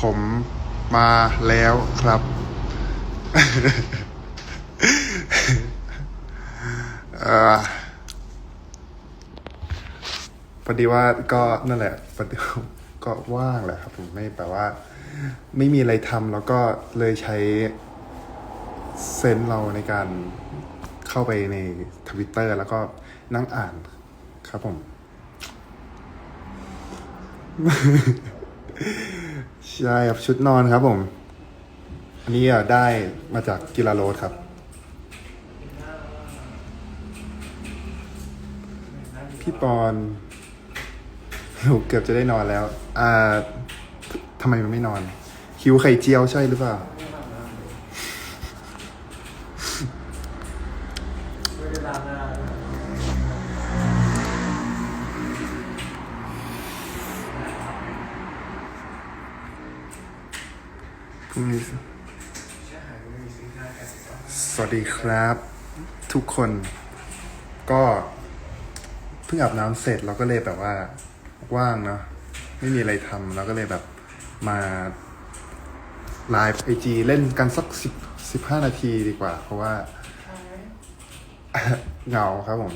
ผมมาแล้วครับ เออพอดีว่าก็นั่นแหละพอดีก็ว่างแหละครับ ผมไม่แบบว่า ไม่มีอะไรทำแล้วก็เลยใช้เซนส์เราในการเข้าไปในทวิตเตอร์แล้วก็นั่งอ่านครับผม ใช่ครับชุดนอนครับผม อันนี้อะได้มาจากกิลาโรสครับ พี่ปอนหนูเกือบจะได้นอนแล้ว อ่าทำไมมันไม่นอน คิวไข่เจียวใช่หรือเปล่า ครับ ทุกคนก็เพิ่งอาบน้ำเสร็จเราก็เลยแบบว่าว่างเนาะไม่มีอะไรทำเราก็เลยแบบมาไลฟ์ไอจีเล่นกันสักสิบสิบห้านาทีดีกว่า เพราะว่าเหงาครับผม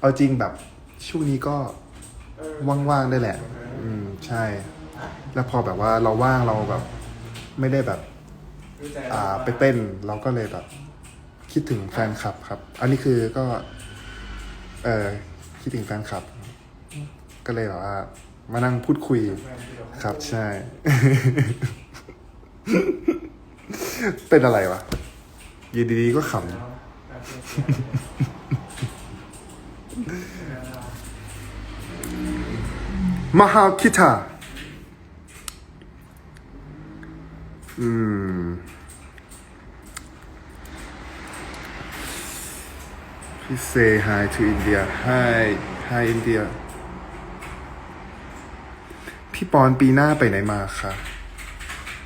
เอาจริงแบบช่วงนี้ก็ว่างๆได้แหละ อืมใช่ แล้วพอแบบว่าเราว่างเราแบบ ไม่ได้แบบ อ่าไปเต้นเราก็เลยแบบ คิดถึงแฟนคลับครับ อันนี้คือก็ เออคิดถึงแฟนคลับ ก็เลยแบบว่า มานั่งพูดคุยครับใช่ เป็นอะไรวะอยืนดีๆก็ขำมหาคิตาอืม Please say hi to India Hi Hi India พี่ปอนปีหน้าไปไหนมาคะ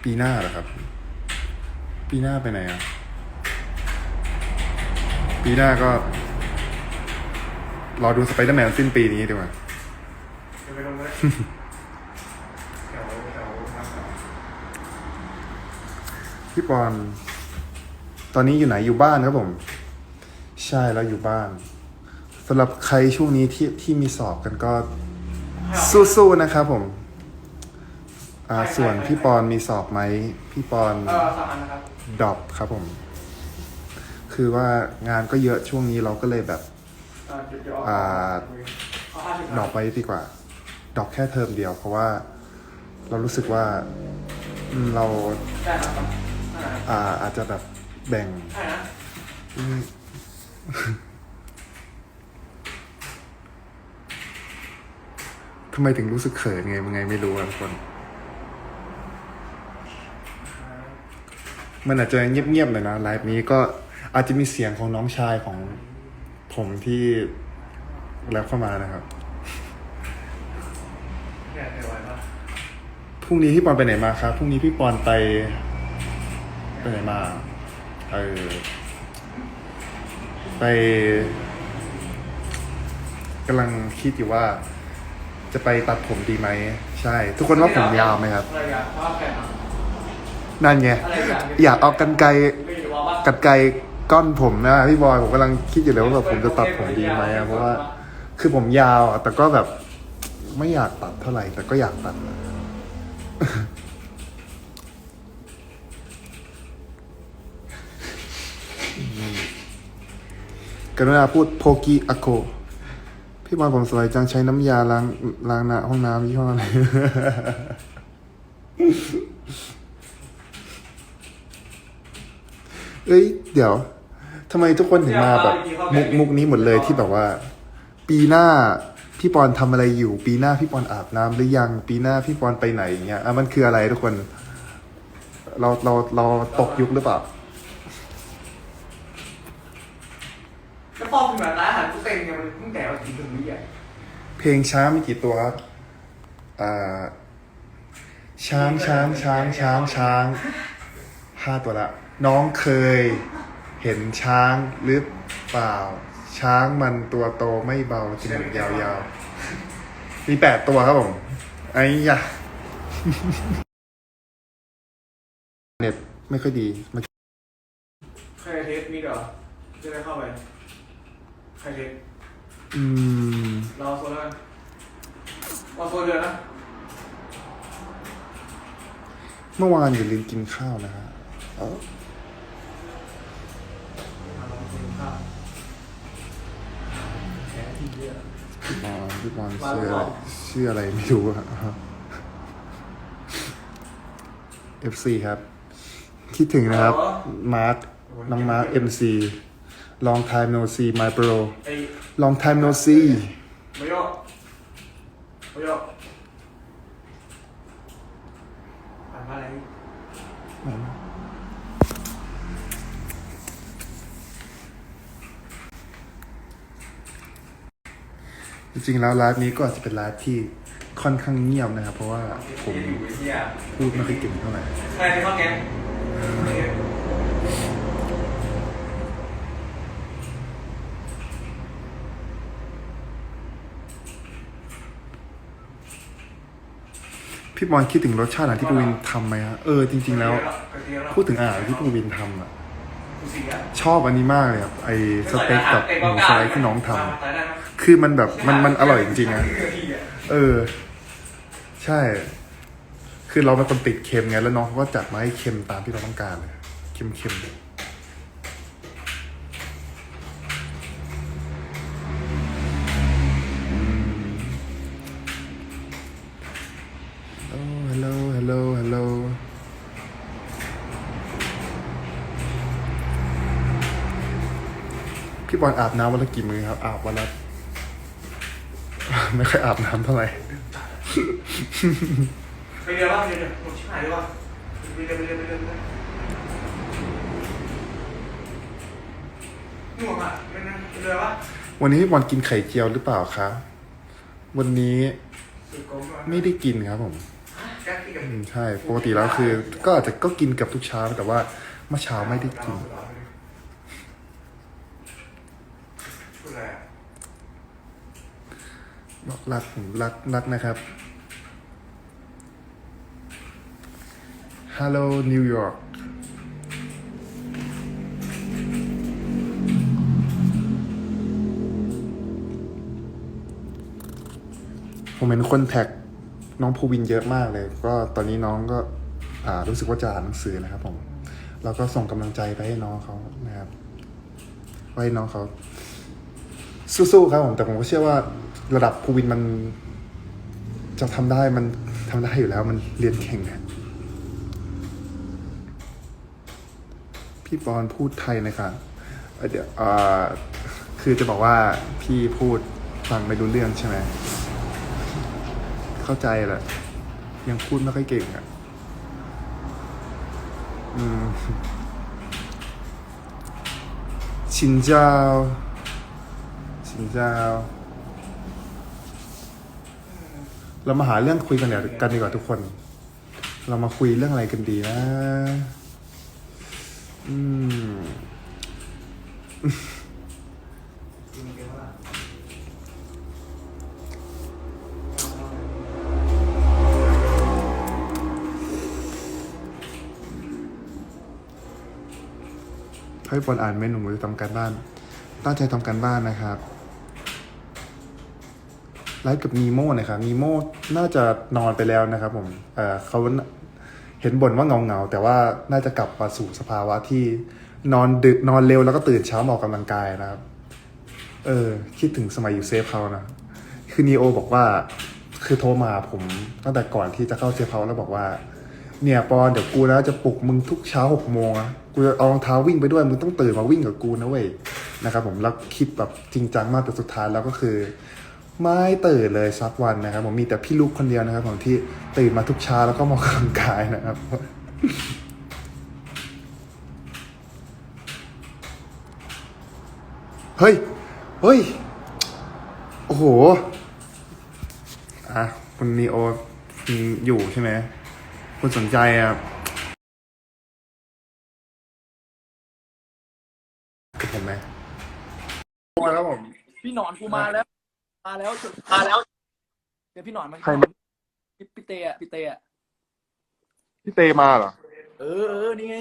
ปีหน้าเหรอครับ ปีหน้าไปไหนอะ ปีหน้าก็ รอดูสไปเดอร์แมนสิ้นปีนี้ดีกว่าจะไปลงไหมแถวแถวทางเขาพี่ปอน ตอนนี้อยู่ไหนอยู่บ้านครับผม ใช่แล้วอยู่บ้านสำหรับใครช่วงนี้ที่ที่มีสอบกันก็สู้ๆนะครับผมอ่าส่วนพี่ปอนมีสอบไหมพี่ปอนเออสามอันนะครับดรอปครับผม คือว่างานก็เยอะช่วงนี้เราก็เลยแบบ เออเดี๋ยวเดี๋ยวอ่า เอาห้าสิบดรอปไว้ดีกว่าดรอปแค่เทอมเดียว เพราะว่าเรารู้สึกว่าอืมเราได้ครับอ่าอ่าอาจจะแบบแบ่ง ใช่นะอืม ทำไมถึงรู้สึกเขินไงมันไงไม่รู้อะทุกคน มันอาจจะเงียบๆหน่อยนะไลฟ์นี้ก็อาจจะมีเสียงของน้องชายของผมที่แลบเข้ามานะครับแกะไปไว้ปะพรุ่งนี้พี่ปอนไปไหนมาครับพรุ่งนี้พี่ปอนไปไปไหนมา เออ ไปกำลังคิดอยู่ว่า จะไปตัดผมดีไหม ใช่ ทุกคนว่าผมยาวไหมครับ อะไรกันเพราะว่าแกะมานั่นไง อะไรกันอยากเอากันไกรไม่รู้ว่ากันไกรก้อนผมนะพี่บอยผมกำลังคิดอยู่เลยว่าแบบผมจะตัดผมดีไหมอะเพราะว่า คือผมยาวอะแต่ก็แบบ ไม่อยากตัดเท่าไหร่ แต่ก็อยากตัดนะ กรุณาพูดโพกิอโกพี่บอยผมสวยจังใช้น้ำยาล้างล้างหน้าห้องน้ำยี่ห้ออะไรเอ้ย เดี๋ยวทำไมทุกคนถึงมาแบบ มุกมุกนี้หมดเลยที่แบบว่า ปีหน้าพี่ปอนทำอะไรอยู่ ปีหน้าพี่ปอนอาบน้ำหรือยัง ปีหน้าพี่ปอนไปไหนอย่างเงี้ยอะมันคืออะไรทุกคน เราเราเราตกยุคหรือเปล่า แล้วพอถึงแบบร้านอาหารกูเต็มไงมันตั้งแต่วันที่ถึงนี้อะ เพล งช้างมีกี่ตัวครับอ่าช้างช้างช้างช้างช้างห้าตัวละ น้องเคยเห็นช้างหรือเปล่า ช้างมันตัวโตไม่เบาจมูกยาวๆ มีแปดตัวครับผมไอ้ยะเน็ตไม่ค่อยดีใครเทสมีเหรอจะได้เข้าไปใครเทส อืมรอโซนแล้วกันรอโซนเดือนนะเมื่อวานอย่าลืมกินข้าวนะฮะเอ้าอะลองกินข้าวแขนที่เยอะพี่บอลพี่บอลมาชื่อหรืออะไรเปล่าชื่ออะไรไม่รู้อะ FC ครับ คิดถึงนะครับ มาร์คน้องมาร์ค MC long time no see my bro ไอ้ long time no see ไม่ยอกไม่ยอกอ่านว่าอะไรจริงๆแล้วไลฟ์นี้ก็อาจจะเป็นไลฟ์ที่ค่อนข้างเงียบนะครับ เพราะว่าผมอยู่วิทยาพูดไม่ค่อยเก่งเท่าไหร่ ใครที่เข้าแก๊ง พี่บอลคิดถึงรสชาติอาหารที่ปูวินทำไหมฮะเออจริง ๆ แล้ว พูดถึงอาหารที่ปูวินทำอะชอบอันนี้มากเลยครับไอสเต็กกับหมูสไลด์ที่น้องทำคือมันแบบมันมันอร่อยจริงๆอะเออ ใช่ คือเราเป็นคนติดเค็มไงแล้วน้องเขาก็จัดมาให้เค็มตามที่เราต้องการเลยเค็มๆโอ้ฮัลโหลฮัลโหลฮัลโหล พี่บอลอาบน้ำวันละกี่มื้อครับ อาบวันละไม่ค่อยอาบน้ำเท่าไหร่ไปเรียนว่าไปเรียนหมดชิบหายเลยว่ะไปเรียนไปเรียนไปเรียนไปหน่วงอะเป็นไงไปเรียนวะวันนี้พี่บอลกินไข่เจียวหรือเปล่าคะวันนี้ไม่ได้กินครับผมใช่ปกติแล้วคือ ก็อาจจะก็กินกับทุกเช้าแต่ว่าเมื่อเช้าไม่ได้กิน พูดอะไรอะ บอก รักรักรักนะครับ Hello New York ผมเห็นคนแท็กน้องภูวินเยอะมากเลย ก็ตอนนี้น้องก็อ่ารู้สึกว่าจะอ่านหนังสือนะครับผมเราก็ส่งกำลังใจไปให้น้องเขานะครับไว้ให้น้องเขาสู้ๆครับผม แต่ผมก็เชื่อว่า ระดับภูวินมันจะทำได้มันทำได้อยู่แล้ว มันเรียนเก่งนะพี่ปอนพูดไทยนะครับเดี๋ยวคือจะบอกว่าพี่พูดฟังไม่รู้เรื่องใช่ไหม เข้าใจแหละ ยังพูดไม่ค่อยเก่งอะ อืม ชินเจ้าสินเจ้า เรามาหาเรื่องคุยกันเดี๋ยวกันดีกว่าทุกคน เรามาคุยเรื่องอะไรกันดีนะ อืมจริงๆว่าให้บอลอ่านเมนูหรือทำการบ้าน ตั้งใจทำการบ้านนะครับ ไลฟ์กับนีโม่นะครับนีโม่น่าจะนอนไปแล้วนะครับผมเออเขาเห็นบ่นว่าเงาเงาแต่ว่าน่าจะกลับมาสู่สภาวะที่นอนดึกนอนเร็วแล้วก็ตื่นเช้ามาออกกำลังกายนะครับ เออ คิดถึงสมัยอยู่เซฟเขานะ คือนีโอบอกว่า คือโทรมาผมตั้งแต่ก่อนที่จะเข้าเซฟเขาแล้วบอกว่า เนี่ยปอนเดี๋ยวกูนะจะปลุกมึงทุกเช้าหกโมงอะกูจะเอารองเท้าวิ่งไปด้วย มึงต้องตื่นมาวิ่งกับกูนะเว้ยนะครับผมแล้วคิดแบบจริงจังมากแต่สุดท้ายแล้วก็คือ ไม่ตื่นเลยสักวันนะครับ ผมมีแต่พี่ลูกคนเดียวนะครับผมที่ตื่นมาทุกเช้าแล้วก็มาออกกำลังกายนะครับเฮ้ย เฮ้ย โอ้โห อะ คุณนีโออยู่ใช่ไหม คุณสนใจอะกับผมไหมมาแล้วผม พี่หนอนกูมาแล้ว มาแล้วมาแล้ว เดี๋ยวพี่หนอนมันใครมา พี่พี่เตะอะพี่เตะอะพี่เตมาเหรอ เออเออนี่ไง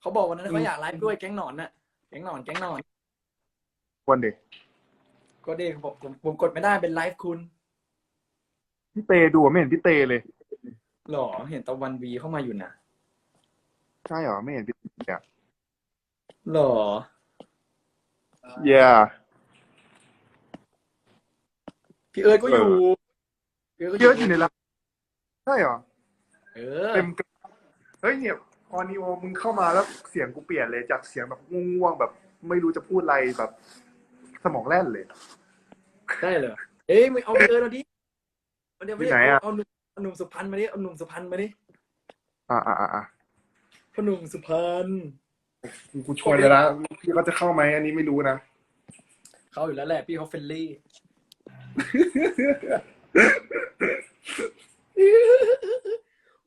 เขาบอกวันนั้นเขาอยากไลฟ์ด้วยแก๊งหนอนน่ะแก๊งหนอนแก๊งหนอน วันเด็กก็เด็กบอกผมผมกดไม่ได้เป็นไลฟ์คุณพี่เตดูอะไม่เห็นพี่เตเลย หรอเห็นตะวันวีเข้ามาอยู่นะใช่เหรอ ไม่เห็นพี่เตอะหรอ yeah พี่เอิร์ธก็อยู่พี่เอิร์ธก็เยอะอยู่ในร้านใช่เหรอเออเต็มกระเฮ้ยเนี่ยพอนิโอมึงเข้ามาแล้วเสียงกูเปลี่ยนเลยจากเสียงแบบง่วงๆแบบ ไม่รู้จะพูดอะไรแบบ สมองแล่นเลย ได้เหรอเอ้ยไม่เอาพี่เอิร์ธเอาดิเอาเดี๋ยวไม่ที่ไหนได้อะ เอาหนุ่มเอาหนุ่มสุพรรณมาดิเอาหนุ่มสุพรรณมาดิอ่าอ่าอ่าพ่อหนุ่มสุพรรณกูชวนเลยนะพี่เขาจะเข้าไหมอันนี้ไม่รู้นะเขาอยู่แล้วแหละพี่เขาเฟรนลี่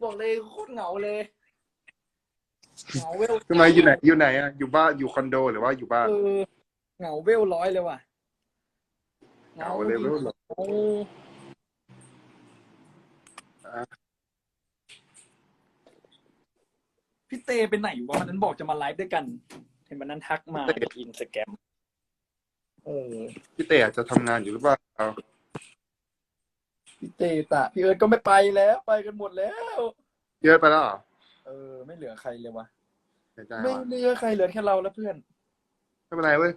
บอกเลยโคตรเหงาเลยเหงาเวลทำไมอยู่ไหนอยู่ไหนอะอยู่บ้านอยู่คอนโดหรือว่าอยู่บ้านเออเหงาเวลร้อยเลยว่ะเหงาเลยเว้ยเหรอโอ้อะพี่เตเป็นไหนวะวันนั้นบอกจะมาไลฟ์ด้วยกัน เห็นวันนั้นทักมาในอินสตาแกรม เออ พี่เตอาจจะทำงานอยู่หรือเปล่าพี่เตตะพี่เอิร์ธก็ไม่ไปแล้ว ไปกันหมดแล้ว เยอะไปแล้วเหรอเออ ไม่เหลือใครเลยวะเสียใจไม่ว่ะเหลือใครเหลือแค่เราแล้วเพื่อนไม่เป็นไรเว้ย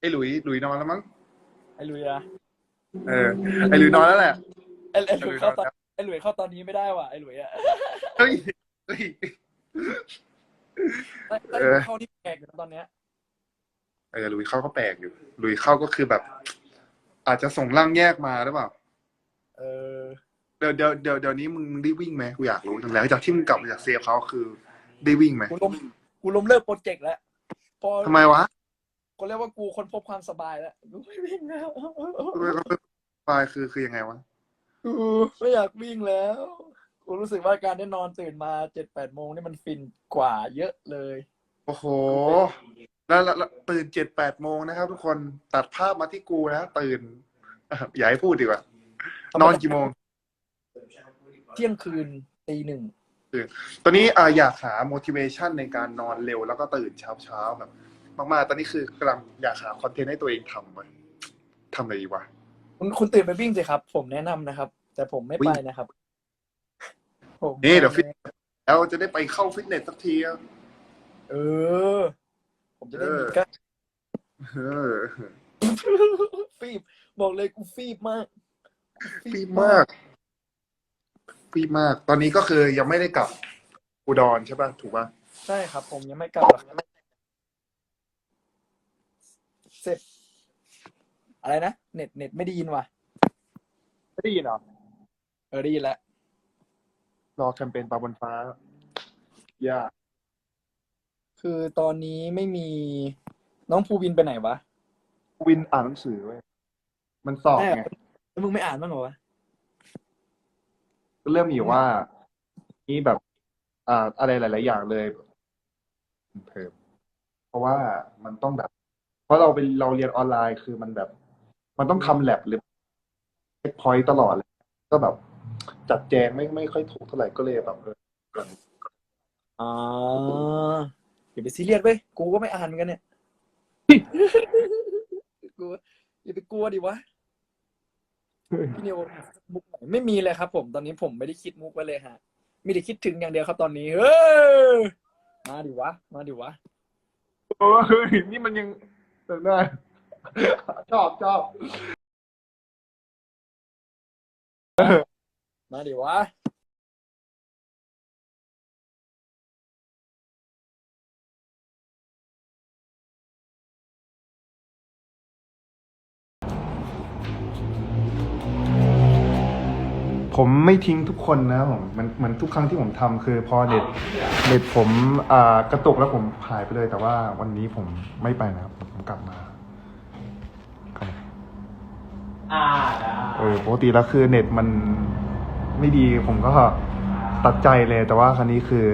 ไอ้หลุยหลุยนอนแล้วมั้งไอ้หลุยอะเออไอ้หลุยนอนแล้วแหละไอ้ไอ้หลุยเข้าตอนไอ้หลุยเข้าตอนนี้ไม่ได้ว่ะไอ้หลุยอะเฮ้ยเฮ้ย ไอ้ไอ้เอหลุอยเข้านี่แปลกอยู่นะตอนเนี้ย เออหลุยเข้าก็แปลกอยู่หลุยเข้าก็คือแบบ อาจจะส่งร่างแยกมาหรือเปล่าเออเดี๋ยวเดี๋ยวเดี๋ยวเดี๋ยวนี้มึงได้วิ่งไหมกูอยากรู้จังแล้วจากที่มึงกลับมาจากเซฟเขาคือ ได้วิ่งไหมกูล้มกูล้มเลิกโปรเจกต์แล้วพอทำไมวะก็เรียกว่ากูคนพบความสบายแล้วกูไม่วิ่งแล้วปลายคือคือยังไงวะกูไม่อยากวิ่งแล้วกูรู้สึกว่าการได้นอนตื่นมาเจ็ดแปดโมงนี่มันฟินกว่าเยอะเลย โอ้โห แล้วแล้วแล้วตื่นเจ็ดแปดโมงนะครับ ทุกคนตัดภาพมาที่กูนะตื่นอะอย่าให้พูดดีกว่า นอนกี่โมง เที่ยงคืนตีหนึ่งตอนนี้อ่าอยากหา motivation ในการนอนเร็วแล้วก็ตื่นเช้าเช้าๆแบบมากๆ ตอนนี้คือกำลังอยากหาคอนเทนต์ให้ตัวเองทำไปทำอะไรดีวะคุณคุณตื่นไปวิ่งสิครับ ผมแนะนำนะครับ แต่ผมไม่วิ่ไปงนะครับผมนี่เดี๋ยวฟิตแล้วจะได้ไปเข้าฟิตเนสสักทีอะเออ ผมจะได้เออมีกล้าเออฟีบ บอกเลยกูฟีบมาก ปีมากปีมาก ตอนนี้ก็คือยังไม่ได้กลับอุดรใช่ป่ะ ถูกป่ะ ใช่ครับ ผมยังไม่กลับหรอกเสร็จอะไรนะ เน็ตเน็ตไม่ได้ยินว่ะ ไม่ได้ยินเหรอเออได้ยินแล้ว รอแคมเปญปลาบนฟ้า อย่า คือตอนนี้ไม่มีน้องภูวินไปไหนวะวินอ่านหนังสือเว้ยมันสอบไงแล้วมึงไม่อ่านบ้างเหรอวะก็เริ่มมีว่านี่แบบ อ่า อะไรหลาย ๆ อย่างเลยเพิ่มเพราะว่ามันต้องแบบ เพราะเราเป็นเราเรียนออนไลน์คือมันแบบ มันต้องทำแลบหรือเช็คพอยต์ตลอดเลยก็แบบ จัดแจงไม่ไม่ค่อยถูกเท่าไหร่ก็เลยแบบเอออ่า อย่าไปซีเรียสเว้ยกูก็ไม่อ่านเหมือนกันเนี่ยกูอย่าไปกลัวดิวะพี่นิวมุกไหนไม่มีเลยครับ ผมตอนนี้ผมไม่ได้คิดมุกไว้เลยฮะ มีแต่คิดถึงอย่างเดียวครับตอนนี้เฮ้ยมาดิวะ มาดิวะโอ้ยนี่มันยังเออได้ชอบชอบมาดิวะ ผมไม่ทิ้งทุกคนนะผมมันมันทุกครั้งที่ผมทำคือพอเน็ตเน็ตผมอ่ากระตุกแล้วผมหายไปเลย แต่ว่าวันนี้ผมไม่ไปนะครับผมกลับมาครับอ่าได้เออปกติแล้วคือเน็ตมันไม่ดีผมก็ตัดใจเลยแต่ว่าครั้นี้คือ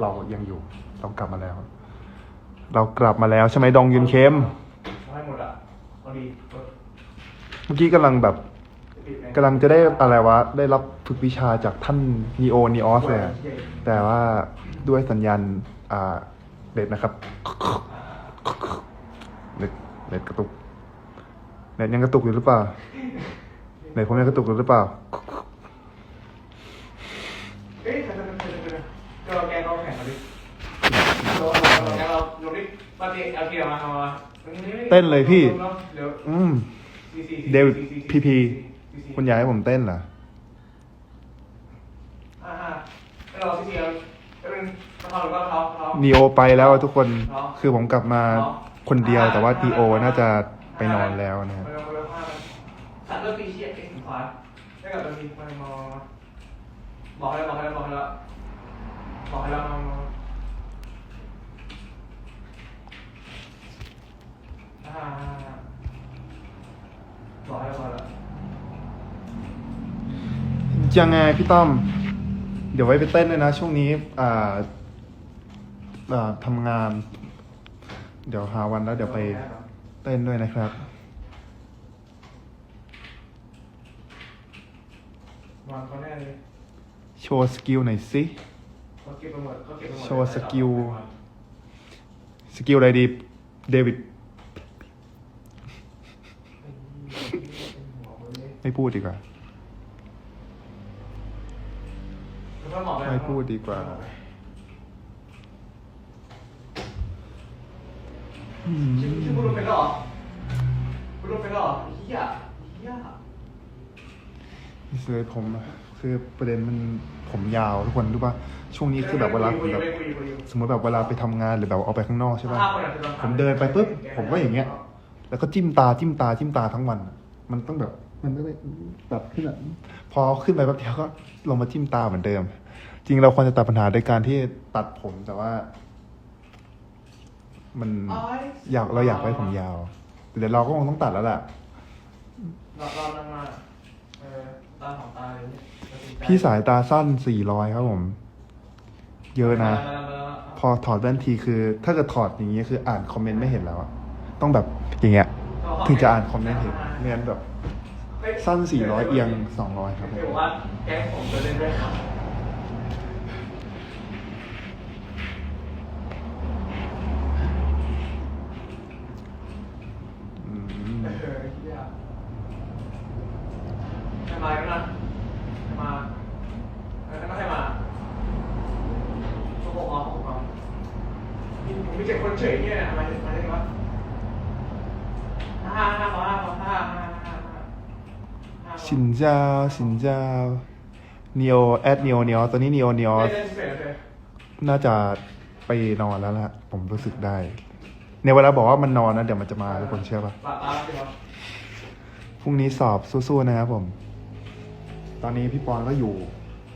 เรายังอยู่ เรากลับมาแล้ว เรากลับมาแล้วใช่ไหมดองยุนเข้มให้หมดอะพอดี เมื่อกี้กำลังแบบปิดไหม กำลังจะได้อะไรวะ ได้รับฝึกวิชาจากท่านนีโอนีออสเลยอะแต่ว่าด้วยสัญญาณอ่าเน็ตนะครับเน็ตเน็ตกระตุกเน็ตยังกระตุกอยู่หรือเปล่าเน็ตผมยังกระตุกอยู่หรือเปล่าเอ๊ะเดี๋ยวเดี๋ยวเดี๋ยวเดี๋ยวเดี๋ยวเราแกงเราแข่งกันดิเราเราแกงเราลงดิมาตีเอาเกียร์มาเอามาเต้นเลยพี่เดี๋ยวอืมสี่สี่สี่เดวิดสี่สี่พีพีสี่สี่ คุณอยากให้ผมเต้นเหรอ อ่าอ่าแล้วเราสี่สี่เราจะเป็นกะเพราหรือว่ากะเพรากะเพรานีโอไปแล้วอะทุกคน เนาะคือผมกลับมาคนเดียวแต่ว่านีโอน่าจะไปนอนแล้วนะครับไปลงไปลงห้ามันสัตว์เลือดปีเชียเก่งขวาได้กับตัวนี้มามามาบอกให้แล้วบอกให้แล้วบอกให้แล้วบอกให้แล้วมามาอ่าบอกให้แล้วบอกให้แล้ว ยังไงพี่ต้อม เดี๋ยวไว้ไปเต้นด้วยนะ ช่วงนี้ อ่า อ่าทำงาน เดี๋ยวหาวันแล้วเดี๋ยวไปเต้นด้วยนะครับ วางเขาแน่เลยโชว์สกิลหน่อยสิ เขาเก็บไปหมดเขาเก็บไปหมดโชว์สกิล สกิลอะไรดี เดวิด ไม่พูดดีกว่า ไม่พูดดีกว่าอืมชื่อชื่อพูดเป็นหรอพูดเป็นหรอเฮียเฮียคือผมคือประเด็นมันผมยาวทุกคนรู้ป่ะช่วงนี้คือแบบเวลาผมแบบสมมติแบบเวลาไปทำงานหรือแบบออกไปข้างนอกใช่ป่ะผมเดินไปปุ๊บผมก็อย่างเงี้ย แล้วก็จิ้มตาจิ้มตาจิ้มตาทั้งวันอะมันต้องแบบมันไม่ได้ตัดขึ้นอะพอขึ้นไปแป๊บเดียวก็ลงมาจิ้มตาเหมือนเดิม จริงเราควรจะตัดปัญหาโดยการที่ตัดผมแต่ว่า มันอยากเราอยากไว้ผมยาวเดี๋ยวเราก็คงต้องตัดแล้วแหละรอบรอบนั่งมาเออตาของตาเลยเนี่ยพี่สายตาสั้นสี่ร้อยครับผม เยอะนะพอถอดแว่นทีคือ ถ้าเกิดถอดอย่างนี้คืออ่านคอมเมนต์ไม่เห็นแล้วอะต้องแบบอย่างเงี้ย ถึงจะอ่านคอมเมนต์เห็นไม่งั้นแบบ สั้นสี่ร้อยเอียงสองร้อยครับผม เดี๋ยวว่าแก๊งผมจะเล่นด้วยครับ อืม เออเฮีย ใครมาแล้วนะใครมาเออใครมาใครมาโอ้โหอ๋อโอ้โหผมมีเจ็ดคนเฉยเนี่ยมามาได้ไงวะห้าห้าขอห้าห้าห้าห้าห้าชินเจ้าชินเจ้าเนียวแอดเนียวเนียวตอนนี้เนียวเนียวน่าจะไปนอนแล้วล่ะ ผมรู้สึกได้ ในเวลาบอกว่ามันนอนนะ เดี๋ยวมันจะมาทุกคนเชื่อปะปะพรุ่งนี้สอบสู้ๆนะครับผม อนนี้พี่ปอนก็อยู่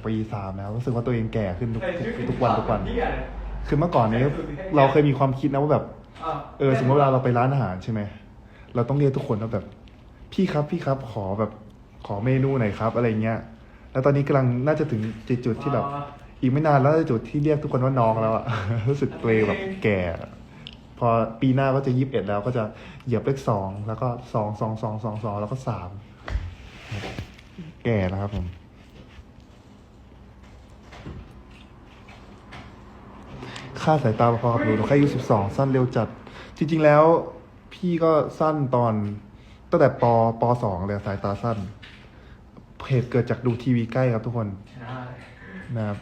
ปีสามแล้วรู้สึกว่าตัวเองแก่ขึ้นทุกทุกทุกวันทุกวัน คือเมื่อก่อนนี้เราเคยมีความคิดนะว่าแบบ เออสมมติเวลาเราไปร้านอาหารใช่ไหมเราต้องเรียกทุกคนว่าแบบ พี่ครับพี่ครับขอแบบขอเมนูหน่อยครับอะไรเงี้ย แล้วตอนนี้กำลังน่าจะถึงจุดๆที่แบบ อีกไม่นานแล้วจะจุดที่เรียกทุกคนว่าน้องแล้วอะรู้สึกตัวเองแบบแก่ พอปีหน้าก็จะยี่สิบเอ็ดแล้วก็จะเหยียบเลขสองแล้วก็สองสองสองสองสองแล้วก็สาม แก่แล้วครับผม ค่าสายตาพอกับหนูหนูแค่อายุสิบสองสั้นเร็วจัด จริง ๆ แล้ว พี่ก็สั้นตอนตั้งแต่ปปสองเลยสายตาสั้นเหตุเกิดจากดูทีวีใกล้ครับทุกคนนะครับ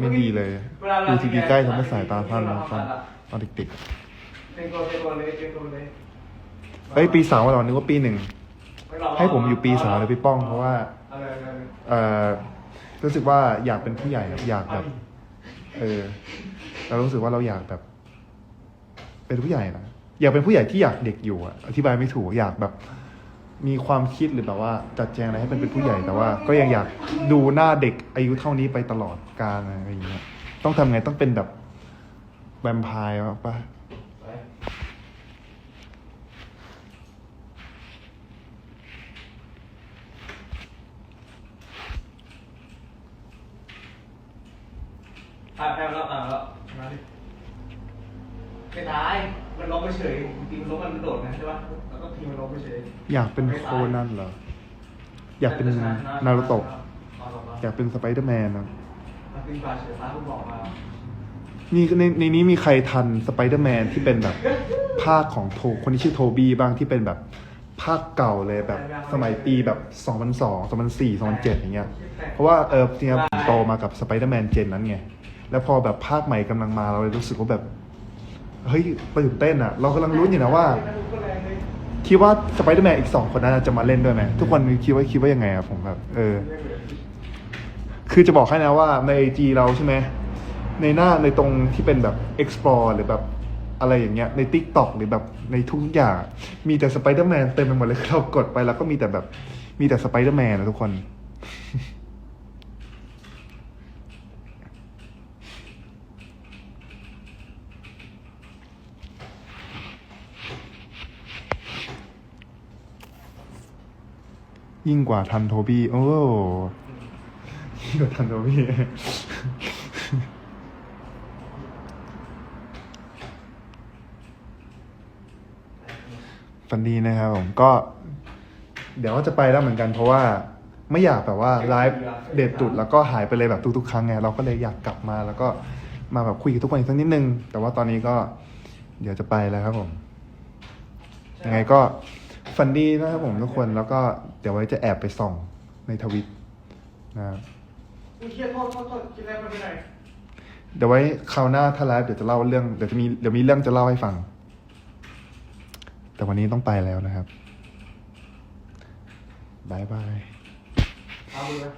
ไม่ดีเลย ดูทีวีใกล้ทำให้สายตาสั้นนะตอนตอนเด็กเต็มตัวเต็มตัวเลยเต็มตัวเลยๆเอ้ยปีสามวันหรอนึกว่าปีหนึ่งให้ผมอยู่ปีสามเลยพี่ป้องเพราะว่า เอ่อรู้สึกว่าอยากเป็นผู้ใหญ่ครับอยากแบบ เออ เรารู้สึกว่าเราอยากแบบ เป็นผู้ใหญ่นะอยากเป็นผู้ใหญ่ที่อยากเด็กอยู่อะอธิบายไม่ถูกอยากแบบ มีความคิดหรือแบบว่า จัดแจงอะไรให้เป็นเป็นผู้ใหญ่แต่ว่า ก็ยังอยากดูหน้าเด็กอายุเท่านี้ไปตลอดกาลอะไรอย่างเงี้ยต้องทำไงต้องเป็นแบบแวมไพร์ป่ะ อะแพ้แล้วอะแล้วมาดิไม่ตายมันล้มไปเฉยจริงๆมันล้มมันโดดนะใช่ป่ะแล้วก็ทีมันล้มไปเฉยอยากเป็นโคนันเหรอ อยากเป็นนารูโตะ เอาต่อมาอยากเป็นสไปเดอร์แมนนะนักบินบาเฉยฟ้าคุณบอกมานี่ในในนี้มีใครทันสไปเดอร์แมนที่เป็นแบบ ภาคของโทคนที่ชื่อโทบี้บ้างที่เป็นแบบ ภาคเก่าเลยแบบสมัยปีแบบ 2002 2004 2007 อย่างเงี้ย เพราะว่าเออจริงๆผมโตมากับสไปเดอร์แมนเจนนั้นไง แล้วพอแบบภาคใหม่กำลังมาเราเลยรู้สึกว่าแบบ เฮ้ยตื่นเต้นอะเรากำลังลุ้นอยู่นะว่า คิดว่าสไปเดอร์แมนอีกสองคนนั้นจะมาเล่นด้วยไหมทุกคนคิดว่าคิดว่ายังไงอะผมแบบเออ คือจะบอกให้นะว่าใน IG เราใช่ไหมในหน้าในตรงที่เป็นแบบ explore หรือแบบอะไรอย่างเงี้ยใน TikTok หรือแบบในทุกอย่าง มีแต่สไปเดอร์แมนเต็มไปหมดเลยเรากดไปแล้วก็มีแต่แบบมีแต่สไปเดอร์แมนนะทุกคน ยิ่งกว่าทันโทบี้โอ้ยิ่งกว่าทันโทบี้ฝันดีนะครับผมก็ เดี๋ยวก็จะไปแล้วเหมือนกันเพราะว่าไม่อยากแบบว่าไลฟ์เดทจุดแล้วก็หายไปเลยแบบทุกๆครั้งไงเราก็เลยอยากกลับมาแล้วก็มาแบบคุยกับทุกคนอีกสักนิดนึง แต่ว่าตอนนี้ก็เดี๋ยวจะไปแล้วครับผมยังไงก็ ฝันดีนะครับผมทุกคนแล้วก็เดี๋ยวไว้จะแอบไปส่องในทวิตนะครับอุ้ยเฮียโทษโทษโทษคิดแล้วไม่เป็นไรเดี๋ยวไว้คราวหน้าถ้าไลฟ์เดี๋ยวจะเล่าเรื่องเดี๋ยวจะมีเดี๋ยวมีเรื่องจะเล่าให้ฟัง แต่วันนี้ต้องไปแล้วนะครับบายบาย เอาดูเลย